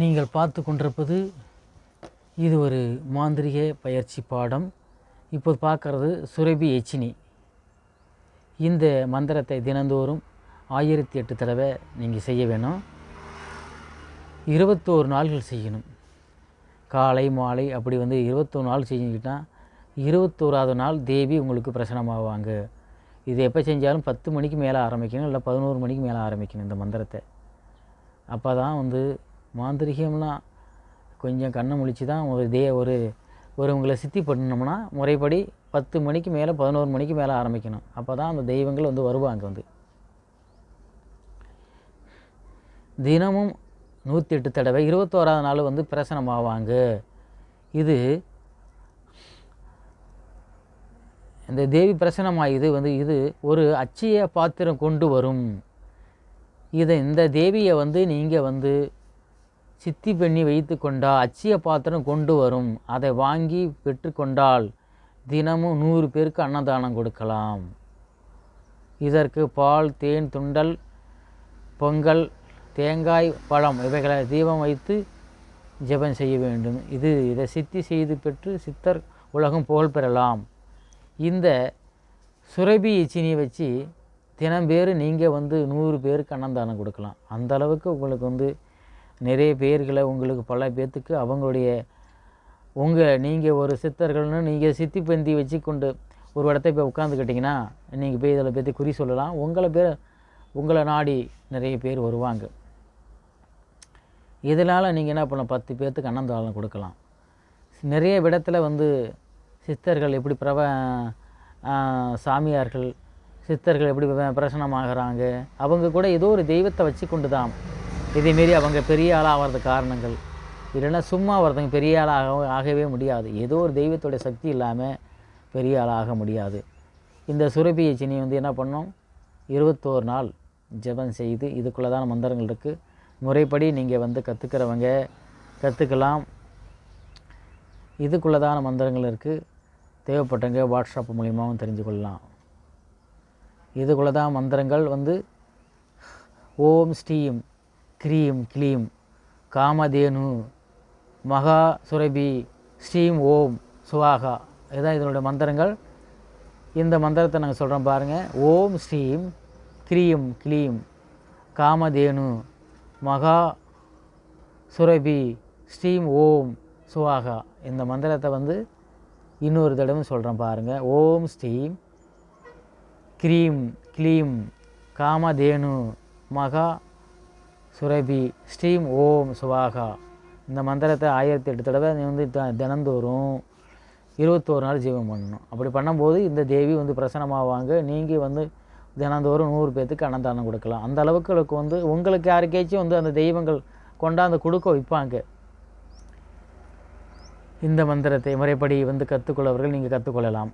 நீங்கள் பார்த்து கொண்டிருப்பது இது ஒரு மாந்திரிக பயிற்சி பாடம். இப்போது பார்க்கறது சுரபி எச்சினி. இந்த மந்திரத்தை தினந்தோறும் ஆயிரத்தி எட்டு தடவை நீங்கள் செய்ய வேணும். இருபத்தோரு நாள்கள் செய்யணும். காலை மாலை அப்படி வந்து இருபத்தோரு நாள் செஞ்சுக்கிட்டால் இருபத்தோராவது நாள் தேவி உங்களுக்கு பிரசனமாவாங்க இது எப்போ செஞ்சாலும் பத்து மணிக்கு மேலே ஆரம்பிக்கணும் இல்லை பதினோரு மணிக்கு மேலே ஆரம்பிக்கணும் இந்த மந்திரத்தை. அப்போ தான் வந்து மாந்திரிகம்னா கொஞ்சம் கண்ணை முழிச்சு தான் ஒரு இதே ஒரு ஒரு உங்களை சித்தி பண்ணணும்னா முறைப்படி பத்து மணிக்கு மேலே பதினோரு மணிக்கு மேலே ஆரம்பிக்கணும். அப்போ தான் அந்த தெய்வங்கள் வந்து வருவாங்க வந்து. தினமும் நூற்றி எட்டு தடவை இருபத்தோராவது நாள் வந்து பிரசனமாவாங்க. இது இந்த தேவி பிரசனமாயுது வந்து இது ஒரு அச்சய பாத்திரம் கொண்டு வரும். இதை இந்த தேவியை வந்து நீங்கள் வந்து சித்தி பண்ணி வைத்து கொண்டால் அச்சிய பாத்திரம் கொண்டு வரும். அதை வாங்கி பெற்றுக்கொண்டால் தினமும் நூறு பேருக்கு அன்னதானம் கொடுக்கலாம். இதற்கு பால் தேன் துண்டல் பொங்கல் தேங்காய் பழம் இவைகளை தீபம் வைத்து ஜெபம் செய்ய வேண்டும். இது இதை சித்தி செய்து பெற்று சித்தர் உலகம் புகழ் பெறலாம். இந்த சுரபி இச்சினியை வச்சு தினம் பேர் நீங்கள் வந்து நூறு பேருக்கு அன்னதானம் கொடுக்கலாம். அந்த அளவுக்கு உங்களுக்கு வந்து நிறைய பேர்களை உங்களுக்கு பல பேர்த்துக்கு அவங்களுடைய உங்கள் நீங்கள் ஒரு சித்தர்கள்னு நீங்கள் சித்தி பந்தி வச்சு கொண்டு ஒரு இடத்த போய் உட்காந்துக்கிட்டிங்கன்னா நீங்கள் போய் இதில் பற்றி குறி சொல்லலாம். உங்களை பேர் உங்களை நாடி நிறைய பேர் வருவாங்க. இதனால் நீங்கள் என்ன பண்ணலாம்? பத்து பேர்த்துக்கு அன்னதானம் கொடுக்கலாம். நிறைய விடத்தில் வந்து சித்தர்கள் எப்படி பிரப சாமியார்கள் சித்தர்கள் எப்படி பிர- அவங்க கூட ஏதோ ஒரு தெய்வத்தை வச்சு கொண்டு தான் இதேமாரி அவங்க பெரிய ஆளாக ஆகிறது காரணங்கள். இல்லைன்னா சும்மா ஒருத்தங்க பெரிய ஆளாக ஆகவே முடியாது. ஏதோ ஒரு தெய்வத்தோடைய சக்தி இல்லாமல் பெரிய ஆளாக முடியாது. இந்த சுரபி சினி வந்து என்ன பண்ணோம்? இருபத்தோரு நாள் ஜெபம் செய்து இதுக்குள்ளதான மந்திரங்கள் இருக்குது முறைப்படி நீங்கள் வந்து கற்றுக்கிறவங்க கற்றுக்கலாம் இதுக்குள்ளதான மந்திரங்கள் இருக்குது தேவைப்பட்டவங்க வாட்ஸ்அப் மூலியமாகவும் தெரிஞ்சு கொள்ளலாம் இதுக்குள்ள தான் மந்திரங்கள் வந்து ஓம் ஸ்ரீம் க்ரீம் க்ளீம் காமதேனு மகா சுரபி ஸ்ரீம் ஓம் சுவாகா. இதுதான் இதனுடைய மந்திரங்கள். இந்த மந்திரத்தை நாங்கள் சொல்கிறோம் பாருங்கள் ஓம் ஸ்ரீம் கிரீம் க்ளீம் காமதேனு மகா சுரபி ஸ்ரீம் ஓம் சுவாகா. இந்த மந்திரத்தை வந்து இன்னொரு தடவை சொல்கிறேன் பாருங்கள் ஓம் ஸ்ரீம் க்ரீம் க்ளீம் காமதேனு மகா சுரபி ஸ்ரீம் ஓம் சுவாகா. இந்த மந்திரத்தை ஆயிரத்தி எட்டு தடவை நீ வந்து த- தினந்தோறும் இருபத்தோரு நாள் ஜீவம் பண்ணணும். அப்படி பண்ணும்போது இந்த தேவி வந்து பிரசன்னமாவாங்க. நீங்கள் வந்து தினந்தோறும் நூறு பேர்த்துக்கு அன்னதானம் கொடுக்கலாம். அந்த அளவுக்கு வந்து உங்களுக்கு யாருக்கேச்சும் வந்து அந்த தெய்வங்கள் கொண்டாந்து கொடுக்க வைப்பாங்க. இந்த மந்திரத்தை முறைப்படி வந்து கற்றுக்கொள்ளவர்கள் நீங்கள் கற்றுக்கொள்ளலாம்